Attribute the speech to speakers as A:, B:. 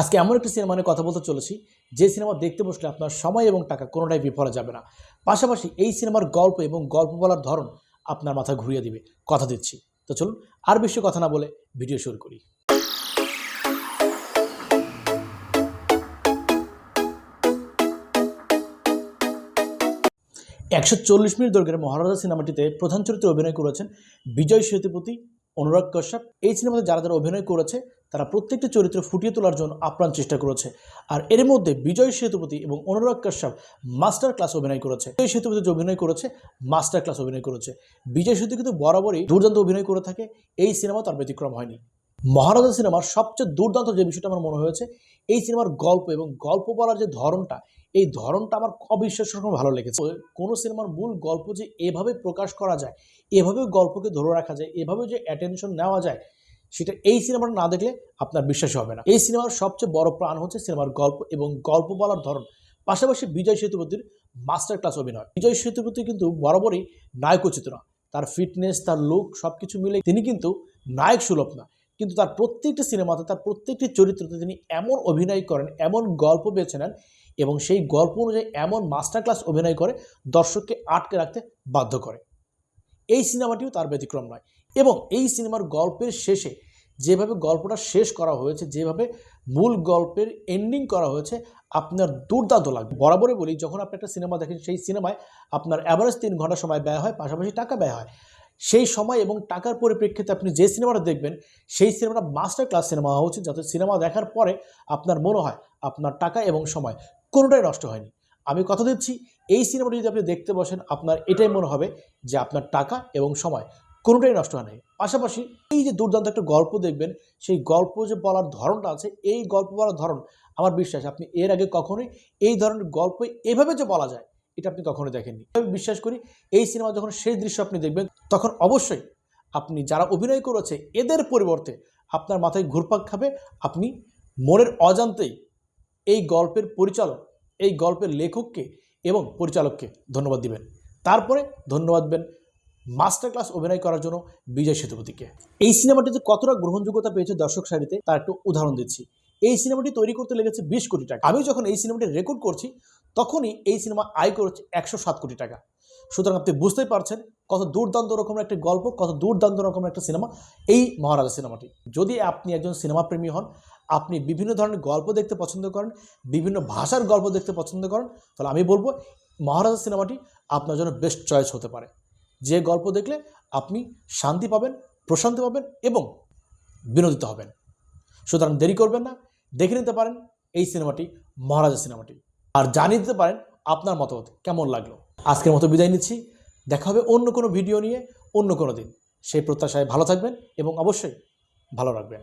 A: আজকে এমন একটি সিনেমা নিয়ে কথা বলতে চলেছি, যে সিনেমা দেখতে বসলে আপনার সময় এবং টাকা কোনোটাই বিফলে যাবে না। পাশাপাশি এই সিনেমার গল্প এবং গল্প বলার ধরন আপনার মাথা ঘুরিয়ে দিবে। কথা দিচ্ছি। তো চলুন, আর বেশি কথা না বলে ভিডিও শুরু করি। একশো চল্লিশ মিনিট দৈর্ঘ্যের মহারাজা সিনেমাটিতে প্রধান চরিত্রে অভিনয় করেছেন বিজয় সেতুপতি, অনুরাগ কাশ্যপ। এই সিনেমাতে যারা যারা অভিনয় করেছে তারা প্রত্যেকটি চরিত্র ফুটিয়ে তোলার জন্য আপ্রাণ চেষ্টা করেছে। আর এর মধ্যে বিজয় সেতুপতি এবং অনুরাগ কাশ্যপ মাস্টার ক্লাস অভিনয় করেছে। বিজয় সেতুপতি যে অভিনয় করেছে, মাস্টার ক্লাস অভিনয় করেছে। বিজয় সেতু কিন্তু বরাবরই দুর্দান্ত অভিনয় করে থাকে, এই সিনেমা তার ব্যতিক্রম হয়নি। মহারাজা সিনেমার সবচেয়ে দুর্দান্ত যে বিষয়টা আমার মনে হয়েছে, এই সিনেমার গল্প এবং গল্প বলার যে ধরনটা, এই ধরনটা আমার অবিশ্বাস্য রকম ভালো লেগেছে। কোনো সিনেমার মূল গল্প যে এভাবে প্রকাশ করা যায় এভাবে গল্পকে ধরে রাখা যায় এভাবে যে অ্যাটেনশন নেওয়া যায় সেটা এই সিনেমাটা না দেখলে আপনার বিশ্বাস হবে না। এই সিনেমার সবচেয়ে বড় প্রাণ হচ্ছে সিনেমার গল্প এবং গল্প বলার ধরন। পাশাপাশি বিজয় সেতুপতির মাস্টার ক্লাস অভিনয়। বিজয় সেতুপতি কিন্তু বরাবরই নায়কোচিত না তার ফিটনেস, তার লুক সব কিছু মিলে তিনি কিন্তু নায়ক সুলভ না। কিন্তু তার প্রত্যেকটি সিনেমাতে, তার প্রত্যেকটি চরিত্রতে তিনি এমন অভিনয় করেন, এমন গল্প বেছে নেন এবং সেই গল্প অনুযায়ী এমন মাস্টার ক্লাস অভিনয় করে দর্শককে আটকে রাখতে বাধ্য করে। এই সিনেমাটিও তার ব্যতিক্রম নয়। এবং এই সিনেমার গল্পের শেষে যেভাবে গল্পটা শেষ করা হয়েছে, যেভাবে মূল গল্পের এন্ডিং করা হয়েছে, আপনার দুর্দান্ত লাগবে। বরাবরই বলি, যখন আপনি একটা সিনেমা দেখেন, সেই সিনেমায় আপনার অ্যাভারেজ তিন ঘণ্টা সময় ব্যয় হয়, পাশাপাশি টাকা ব্যয় হয়। সেই সময় এবং টাকার পরিপ্রেক্ষিতে আপনি যে সিনেমাটা দেখবেন, সেই সিনেমাটা মাস্টার ক্লাস সিনেমা হওয়া উচিত, যাতে সিনেমা দেখার পরে আপনার মনে হয় আপনার টাকা এবং সময় কোনোটাই নষ্ট হয়নি। আমি কথা দিচ্ছি, এই সিনেমাটি যদি আপনি দেখতে বসেন, আপনার এটাই মনে হবে যে আপনার টাকা এবং সময় কোনোটাই নষ্ট হয় নাই। পাশাপাশি এই যে দুর্দান্ত একটা গল্প দেখবেন, সেই গল্প যে বলার ধরনটা আছে, এই গল্প বলার ধরন আমার বিশ্বাস, আপনি এর আগে কখনোই এই ধরনের গল্প এভাবে যে বলা যায়, এটা আপনি কখনোই দেখেননি। আমি বিশ্বাস করি, এই সিনেমা যখন সেই দৃশ্য আপনি দেখবেন, তখন অবশ্যই আপনি যারা অভিনয় করেছে, এদের পরিবর্তে আপনার মাথায় ঘুরপাক খাবে, আপনি মনের অজান্তেই এই গল্পের পরিচালক, এই গল্পের লেখককে এবং পরিচালককে ধন্যবাদ দিবেন। তারপরে ধন্যবাদ দেবেন মাস্টার ক্লাস অভিনয় করার জন্য বিজয় সেতুপতিকে। এই সিনেমাটিতে কতটা গ্রহণযোগ্যতা পেয়েছে দর্শক সারিতে, তার একটু উদাহরণ দিচ্ছি। এই সিনেমাটি তৈরি করতে লেগেছে বিশ কোটি টাকা। আমি যখন এই সিনেমাটি রেকর্ড করছি, তখনই এই সিনেমা আয় করেছে একশো সাত কোটি টাকা। সুতরাং আপনি বুঝতেই পারছেন কত দুর্দান্ত রকমের একটা গল্প, কত দুর্দান্ত রকমের একটা সিনেমা এই মহারাজা সিনেমাটি। যদি আপনি একজন সিনেমা প্রেমী হন, আপনি বিভিন্ন ধরনের গল্প দেখতে পছন্দ করেন, বিভিন্ন ভাষার গল্প দেখতে পছন্দ করেন, তাহলে আমি বলব মহারাজা সিনেমাটি আপনার জন্য বেস্ট চয়েস হতে পারে। যে গল্প দেখলে আপনি শান্তি পাবেন, প্রশান্তি পাবেন এবং বিনোদিত হবেন। সুতরাং দেরি করবেন না, দেখে নিতে পারেন এই সিনেমাটি, মহারাজা সিনেমাটি। আর জানিয়ে দিতে পারেন আপনার মতামত কেমন লাগল। আজকের মতো বিদায় নিচ্ছি। দেখা হবে অন্য কোনো ভিডিও নিয়ে অন্য কোনো দিন। সেই প্রত্যাশায় ভালো থাকবেন এবং অবশ্যই ভালো রাখবেন।